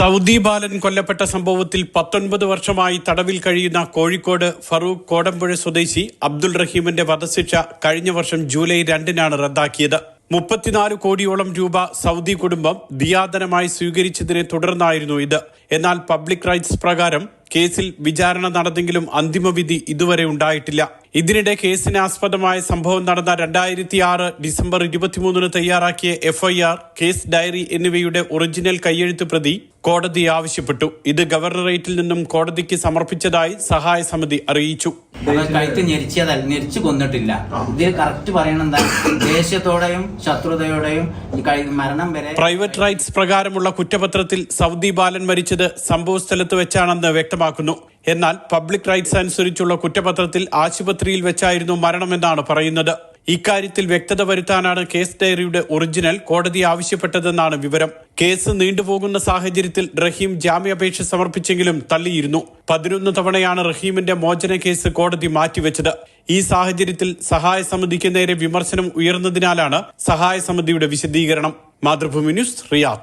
Saudi ബാലൻ കൊല്ലപ്പെട്ട സംഭവത്തിൽ പത്തൊൻപത് വർഷമായി തടവിൽ കഴിയുന്ന കോഴിക്കോട് ഫറൂഖ് കോടമ്പുഴ സ്വദേശി അബ്ദുൾ റഹീമിന്റെ വധശിക്ഷ കഴിഞ്ഞ വർഷം ജൂലൈ രണ്ടിനാണ് റദ്ദാക്കിയത്. മുപ്പത്തിനാല് കോടിയോളം രൂപ സൗദി കുടുംബം ദിയാദനമായി സ്വീകരിച്ചതിനെ തുടർന്നായിരുന്നു ഇത്. എന്നാൽ പബ്ലിക് റൈറ്റ്സ് പ്രകാരം കേസിൽ വിചാരണ നടന്നെങ്കിലും അന്തിമവിധി ഇതുവരെ ഉണ്ടായിട്ടില്ല. ഇതിനിടെ കേസിന് ആസ്പദമായ സംഭവം നടന്ന രണ്ടായിരത്തി ആറ് ഡിസംബർ ഇരുപത്തിമൂന്നിന് തയ്യാറാക്കിയ എഫ്ഐആർ കേസ് ഡയറി എന്നിവയുടെ ഒറിജിനൽ കയ്യെഴുത്ത് പ്രതി കോടതി ആവശ്യപ്പെട്ടു. ഇത് ഗവർണറേറ്റിൽ നിന്നും കോടതിക്ക് സമർപ്പിച്ചതായി സഹായ സമിതി അറിയിച്ചു. കഴുത്ത് ഞെരിച്ചതല്ല ഞെരിച്ചു കൊന്നിട്ടില്ല. ഇതിൽ കറക്റ്റ് പറയണം എന്താ? ദേഷ്യത്തോടെയും ശത്രുതയോടെയും മരണം വരെ പ്രൈവറ്റ് റൈറ്റ്സ് പ്രകാരമുള്ള കുറ്റപത്രത്തിൽ സൗദി ബാലൻ മരിച്ചത് സംഭവ സ്ഥലത്ത് വെച്ചാണെന്ന് വ്യക്തമാക്കുന്നു. എന്നാൽ പബ്ലിക് റൈറ്റ്സ് അനുസരിച്ചുള്ള കുറ്റപത്രത്തിൽ ആശുപത്രിയിൽ വെച്ചായിരുന്നു മരണമെന്നാണ് പറയുന്നത്. ഇക്കാര്യത്തിൽ വ്യക്തത വരുത്താനാണ് കേസ് ഡയറിയുടെ ഒറിജിനൽ കോടതി ആവശ്യപ്പെട്ടതെന്നാണ് വിവരം. കേസ് നീണ്ടുപോകുന്ന സാഹചര്യത്തിൽ റഹീം ജാമ്യാപേക്ഷ സമർപ്പിച്ചെങ്കിലും തള്ളിയിരുന്നു. പതിനൊന്ന് തവണയാണ് റഹീമിന്റെ മോചന കേസ് കോടതി മാറ്റിവെച്ചത്. ഈ സാഹചര്യത്തിൽ സഹായ സമിതിക്ക് നേരെ വിമർശനം ഉയർന്നതിനാലാണ് സഹായ സമിതിയുടെ വിശദീകരണം. Mathrubhumi news Riyadh.